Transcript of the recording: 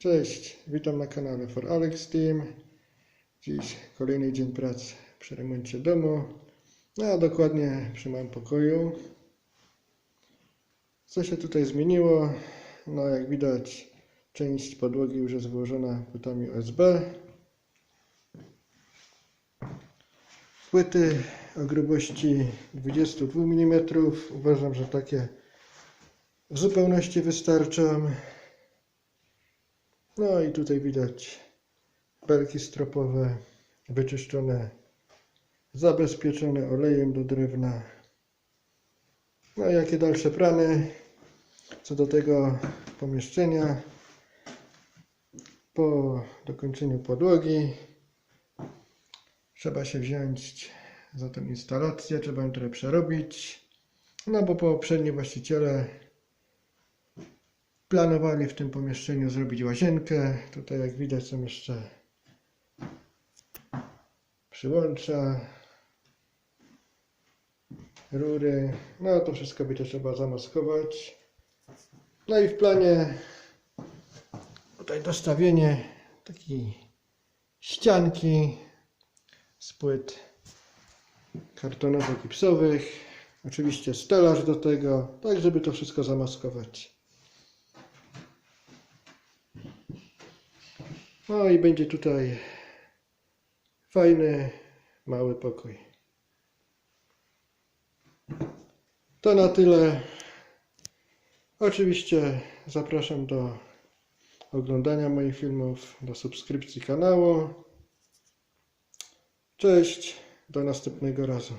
Cześć, witam na kanale For Alex Team. Dziś kolejny dzień pracy przy remoncie domu, no a dokładnie przy moim pokoju. Co się tutaj zmieniło? No jak widać część podłogi już jest wyłożona płytami OSB. Płyty o grubości 22 mm. Uważam, że takie w zupełności wystarczą. No i tutaj widać belki stropowe wyczyszczone, zabezpieczone olejem do drewna. No i jakie dalsze plany co do tego pomieszczenia po dokończeniu podłogi trzeba się wziąć za tę instalację, trzeba ją trochę przerobić. No bo poprzedni właściciele planowali w tym pomieszczeniu zrobić łazienkę. Tutaj jak widać są jeszcze przyłącza, rury. No to wszystko będzie trzeba zamaskować. No i w planie tutaj dostawienie takiej ścianki z płyt kartonowo-gipsowych. Oczywiście stelaż do tego, tak żeby to wszystko zamaskować. No i będzie tutaj fajny, mały pokój. To na tyle. Oczywiście zapraszam do oglądania moich filmów, do subskrypcji kanału. Cześć, do następnego razu.